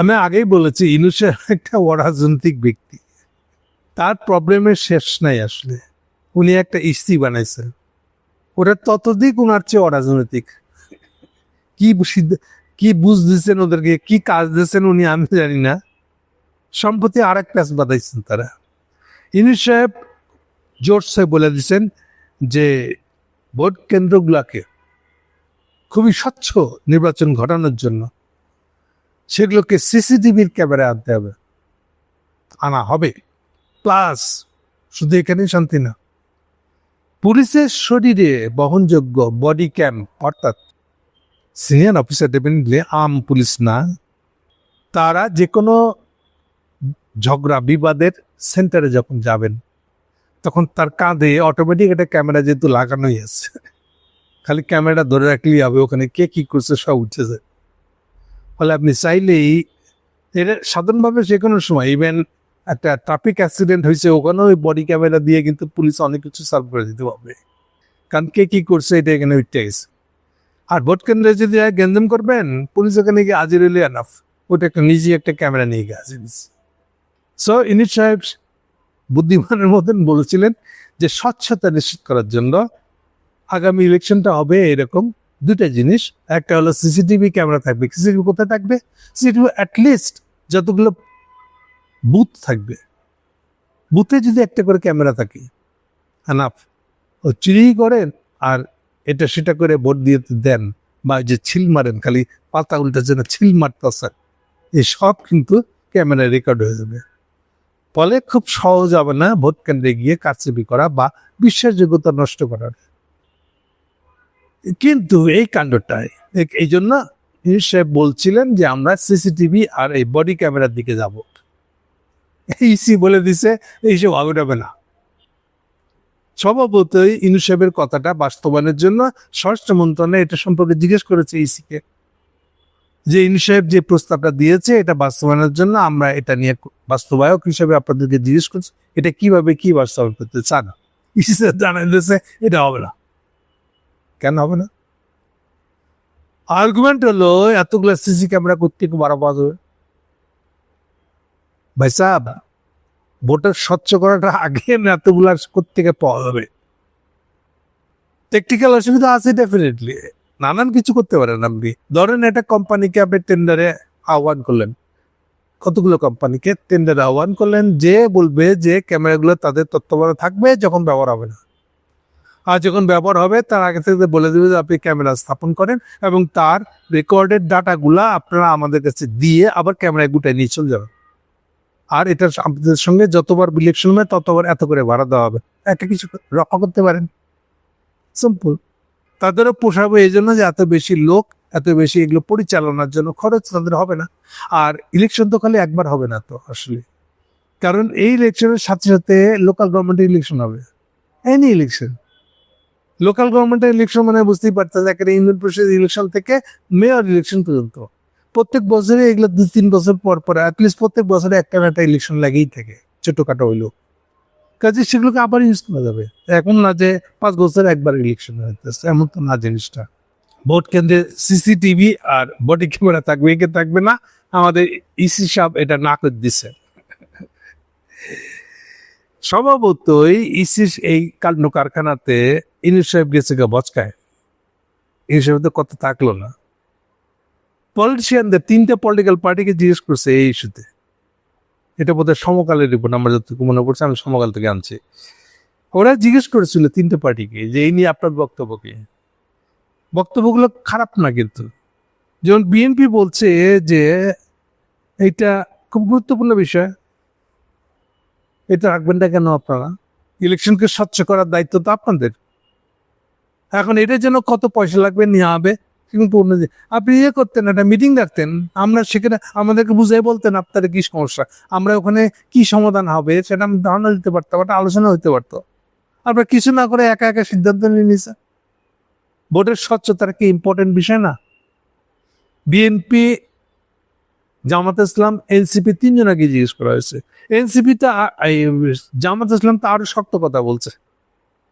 আমি আগেই বলেছি ইনুসের একটা অরাজনৈতিক ব্যক্তি। তার প্রবলেমের শেষ নাই আসলে। উনি একটা ইস্তি বানাইছেন ওটা ততদিক ওনার চেয়ে অরাজনৈতিক। কি কি বুঝ দিচ্ছেন ওদেরকে, কি কাজ দিয়েছেন উনি আমি জানি না। সম্প্রতি আর এক ক্লাস বাদাইছেন তারা। ইনুস সাহেব জোরসে বলে দিচ্ছেন যে, ভোট কেন্দ্রগুলোকে খুবই স্বচ্ছ নির্বাচন ঘটানোর জন্য সেগুলোকে সিসিটিভির ক্যামেরায় আনতে হবে। আনা হবে। প্লাস, শুধু এখানেই শান্তি না, পুলিশের শরীরে বহনযোগ্য বডি ক্যাম, অর্থাৎ সিনিয়র অফিসার ডেফিনেটলি আম পুলিশ না, তারা যে কোনো ঝগড়া, বিবাদের সেন্টারে যখন যাবেন, তখন তার কাঁধে অটোমেটিক একটা ক্যামেরা যেহেতু লাগানোই আছে, খালি ক্যামেরা ধরে রাখলেই হবে, ওখানে কে কি করছে সব উঠে যায় ফলে আপনি চাইলেই এটা সাধারণভাবে যে কোনো সময় ইভেন একটা ট্রাফিক অ্যাক্সিডেন্ট হয়েছে, ওখানেও ওই বডি ক্যামেরা দিয়ে কিন্তু পুলিশ অনেক কিছু সার্ভ করে দিতে পারবে। কারণ কে কী করছে, এটা এখানে উঠতে গেছে। আর ভোট কেন্দ্রে যদি গেঞ্জাম করবেন পুলিশ ওখানে গিয়ে হাজির হলে এনাফ ওটা একটা নিজে একটা ক্যামেরা নিয়ে গিয়ে হাজির সো ইনিট সাহেব বুদ্ধিমানের মতন বলেছিলেন যে, স্বচ্ছতা নিশ্চিত করার জন্য আগামী ইলেকশনটা হবে এরকম। দুটা জিনিস। একটা হলো সিসিটিভি ক্যামেরা থাকবে। সিসিটিভি কোথায় থাকবে? সিসিটিভি অ্যাটলিস্ট যতগুলো বুথ থাকবে। বুথে যদি একটা করে ক্যামেরা থাকে আনাফ ও চুরি করেন আর এটা সেটা করে ভোট দিয়ে দেন বা যে ছিল মারেন, খালি পাতা উল্টা যেন ছিল মারতেছেন এই সব কিন্তু ক্যামেরায় রেকর্ড হয়ে যাবে। ফলে খুব সহজ হবে না ভোট কেন্দ্রে গিয়ে কারচুপি করা বা বিশ্বাসযোগ্যতা নষ্ট করার। কিন্তু এই কাণ্ডটাই। এ- এই জন্য সে বলছিলেন যে আমরা সিসিটিভি আর এই বডি ক্যামেরার দিকে যাব। ইসি বলে দিছে এইসব হবে না স্বভাবতই ইনু সাহেবের কথাটা বাস্তবায়নের জন্য স্বরাষ্ট্র মন্ত্রণালয় এটা সম্পর্কে জিজ্ঞেস করেছে ইসিকে যে ইনু সাহেব যে প্রস্তাবটা দিয়েছে, এটা বাস্তবায়নের জন্য আমরা এটা নিয়ে বাস্তবায়ক হিসেবে আপনাদেরকে জিজ্ঞেস করছি, এটা কীভাবে কি বাস্তবায়ন করতে চান? ইসি স্যার জানাই দিয়েছে, এটা হবে না। কেন হবে না? আর্গুমেন্ট হলো এতগুলো সিসি ক্যামেরা করতে বাড়া পাওয়া যাবে। ভাই সাহেব ভোটার স্বচ্ছ করাটা আগে এতগুলা কোথেকে পাওয়া যাবে? টেকনিক্যাল অসুবিধা আছে ডেফিনেটলি নানান কিছু করতে পারেন আপনি। ধরেন একটা কোম্পানিকে আপনি টেন্ডারে আহ্বান করলেন। কতগুলো কোম্পানিকে টেন্ডারে আহ্বান করলেন? যে বলবে যে ক্যামেরাগুলো তাদের তত্ত্বাবধানে থাকবে যখন ব্যবহার হবে না। আর যখন ব্যবহার হবে, তার আগে থেকে বলে দেবে যে আপনি ক্যামেরা স্থাপন করেন এবং তার রেকর্ডের ডাটাগুলা আপনারা আমাদের কাছে দিয়ে আবার ক্যামেরায় গুটায় নিয়ে চলে যাবেন। আর এটা আপনাদের সঙ্গে যতবার ইলেকশন হবে ততবার এত করে ভাড়া দেওয়া হবে। একটা কিছু রক্ষা করতে পারেন। সিম্পল তাদেরও পোষাবে এই জন্য যে এত বেশি লোক, এত বেশি এগুলো পরিচালনার জন্য খরচ তাদের হবে না। আর ইলেকশন তো খালি একবার হবে না তো আসলে। কারণ এই ইলেকশনের সাথে সাথে লোকাল গভর্নমেন্টের ইলেকশন হবে। এনি ইলেকশন লোকাল গভর্নমেন্টের ইলেকশন মানে বুঝতেই পারতেন একটা ইউনিয়ন পরিষদ ইলেকশন থেকে মেয়র ইলেকশন পর্যন্ত। প্রত্যেক বছরে এগুলো দু তিন বছর পর পর অ্যাটলিস্ট প্রত্যেক বছরে একটা না একটা ইলেকশন লাগেই থাকে, ছোটখাটো হইলেও। কাজে সেগুলোকে আবার ইউজ করা যাবে। এখন না যে পাঁচ বছর একবার ইলেকশন হইতেছে এমন তো না জিনিসটা। ভোট কেন্দ্রে সিসিটিভি আর বডি ক্যামেরা থাকবে একে থাকবে না, আমাদের ইসি সাহেব এটা না করে দিছে। স্বভাবতই ইসির এই কাণ্ড কারখানাতে ইনিশ সাহেব গেছে গা বচকায়। ইনিশ সাহেব তো কত থাকল না। পলিটিশিয়ানদের তিনটে পলিটিক্যাল পার্টিকে জিজ্ঞেস করছে এই ইস্যুতে। এটা বোধহয় সমকালের রিপোর্ট আমার যতটুকু মনে পড়ছে আমি সমকাল থেকে আনছি। ওরা জিজ্ঞেস করেছিল তিনটে পার্টিকে যে এই নিয়ে আপনার বক্তব্য কি? বক্তব্যগুলো খারাপ না কিন্তু। যেমন বিএনপি বলছে যে এইটা খুব গুরুত্বপূর্ণ বিষয়। এটা রাখবেন না কেন আপনারা? ইলেকশনকে স্বচ্ছ করার দায়িত্ব তো আপনাদের। এখন এটার জন্য কত পয়সা লাগবে নিয়ে হবে কিন্তু আপনি ইয়ে করতেন, একটা মিটিং রাখতেন। আমরা সেখানে আমাদেরকে বুঝাই বলতেন, আপনাদের কি সমস্যা? আমরা ওখানে কি সমাধান হবে? সেটা আমি ধারণা দিতে পারতাম, একটা আলোচনা হতে পারতো। আপনারা কিছু না করে একা একা সিদ্ধান্ত নিয়ে নিয়েছে ভোটের স্বচ্ছতার কি ইম্পর্টেন্ট বিষয় না? বিএনপি জামাত ইসলাম এনসিপি তিনজনকে জিজ্ঞেস করা হয়েছে। এনসিপি তে আ- এই জামাত ইসলাম তো আরও শক্ত কথা বলছে।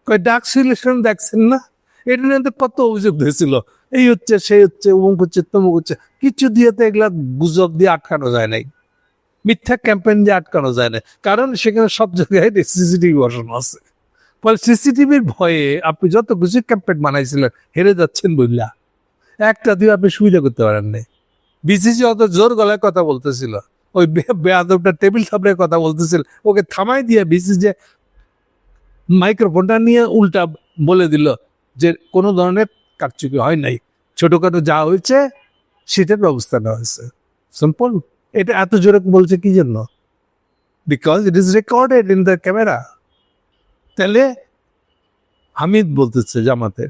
কই ডাক সিলেকশন দেখছেন না? এটা নিয়ে কত অভিযোগ হয়েছিল। এই হচ্ছে, সেই হচ্ছে, অমুক হচ্ছে, তমুক হচ্ছে। কিছু দিয়ে তো এগুলা গুজব দিয়ে আটকানো যায় নাই। মিথ্যা ক্যাম্পেইন দিয়ে আটকানো যায় না কারণ সেখানে সব জায়গায় সিসিটিভি বসানো আছে। ফলে সিসিটিভির ভয়ে আপনি যত কিছু ক্যাম্পেইন বানাইছিলেন, হেরে যাচ্ছেন বললা একটা দিয়ে আপনি সুবিধা করতে পারেন না বিসিসি অত জোর গলায় কথা বলতেছিল। ওই বেয়াদবটা টেবিল সামনে কথা বলতেছিল। ওকে থামাই দিয়ে বিসিসি মাইক্রোফোনটা নিয়ে উল্টা বলে দিল যে কোনো ধরনের কারচুপি হয় নাই। ছোটখাটো যা হয়েছে সেটার ব্যবস্থা নেওয়া হয়েছে। সিম্পল এটা এত জোরে বলছে কি জন্য? Because it is recorded in the camera তাহলে হামিদ বলতেছে জামাতে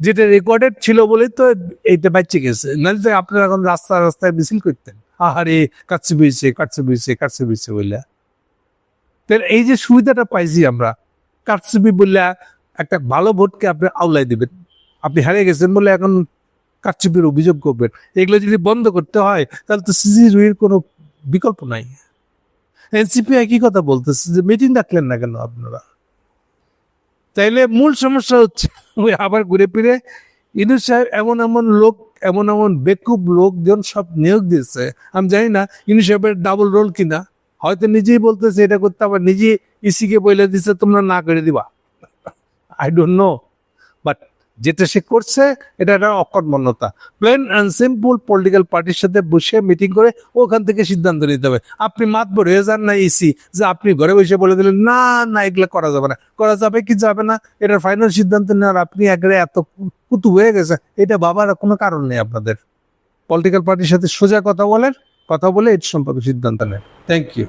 যেটা রেকর্ডেড ছিল বলেই তো এইটা বাচ্চে গেছে। নাহলে তো আপনারা এখন রাস্তা রাস্তায় মিছিল করতেন। আহারে কাছে বইছে কাছে বইছে কাছে বইছে বললা তাহলে এই যে সুবিধাটা পাইছি আমরা কারচুপি বললে একটা ভালো ভোটকে আপনি আওলাই দিবেন। আপনি হারিয়ে গেছেন বলে এখন কারচুপির অভিযোগ করবেন। এগুলো যদি বন্ধ করতে হয়, তাহলে তো সিজি রুইয়ের কোনো বিকল্প নাই। এনসিপি একই কথা বলতেছে? যে মিটিং ডাকলেন না কেন আপনারা? তাইলে মূল সমস্যা হচ্ছে, ওই আবার ঘুরে ফিরে ইনুস সাহেব এমন এমন লোক, এমন এমন বেকুব লোকজন সব নিয়োগ দিয়েছে। আমি জানি না ইনু সাহেবের ডাবল রোল কিনা। হয়তো নিজেই বলতেছে এটা করতে, আবার নিজেই ইসিকে বলে দিছে, তোমরা না করে দিবা। আই ডোন্ট নো বাট যেটা সে করছে, এটা একটা অকর্মণ্যতা। প্লেন অ্যান্ড সিম্পল পলিটিক্যাল পার্টির সাথে বসে মিটিং করে ওখান থেকে সিদ্ধান্ত নিতে হবে। আপনি মাতবর হয়ে যান না ইসি যে আপনি ঘরে বসে বলে দিলেন, না না, এগুলো করা যাবে না। করা যাবে কি যাবে না? এটার ফাইনাল সিদ্ধান্ত নেওয়ার আপনি একবারে এত কুতু হয়ে গেছে, এটা বাবার কোনো কারণ নেই আপনাদের। পলিটিক্যাল পার্টির সাথে সোজা কথা বলেন, কথা বলে এর সম্পর্কে সিদ্ধান্ত নেন। Thank you